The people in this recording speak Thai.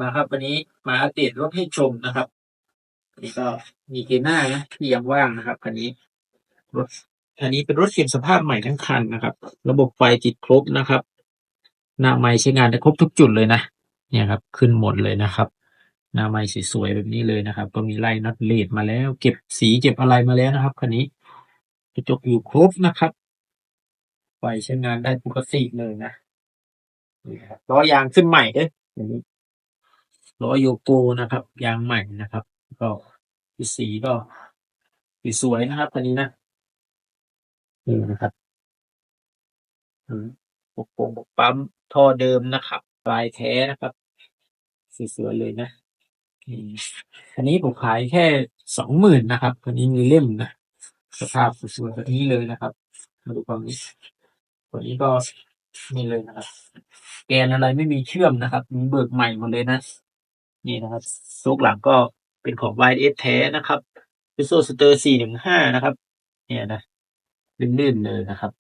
มาครับ วันนี้มาอัปเดตรถให้ชมนะครับนนี้ก็มีเกหน่านะที่ยังว่างนะครับคันนี้รถอันนี้เป็นรถเก็บสภาพใหม่ทั้งคันนะครับ ระบบไฟติดครบนะครับหน้าไม้ใช้งานได้ครบทุกจุดเลยนะเนี่ยครับ ขึ้นหมดเลยนะครับ หน้าไม้สวยๆแบบนี้เลยนะครับ ก็มีไล่น็อตเลดมาแล้ว เก็บสีเก็บอะไรมาแล้วนะครับคันนี้กระจกอยู่ครบนะครับไฟใช้งานได้ปกติเลยนะนี่ครับล้อยางขึ้นใหม่เด้ออันนี้ ล้อโยโกนะครับ ยางใหม่นะครับ ก็สีก็สวยๆนะครับคันนี้นะนี่นะครับอืมปกปงปกปั๊มท่อเดิมนะครับปลายแท้นะครับสวยๆเลยนะอันนี้ผมขายแค่สองหมื่นนะครับคันนี้มีเล่มนะสภาพสวยๆแบบนี้เลยนะครับ มาดูฝั่งนี้ฝั่งนี้ก็นี่เลยนะครับ แกนอะไรไม่มีเชื่อมนะครับ มีเบิกใหม่หมดเลยนะ นี่นะครับโซกหลังก็เป็นของ YS แท้นะครับเป็นโซสเตอร์415 นะครับ เนี่ยนะลื่นๆเลยนะครับ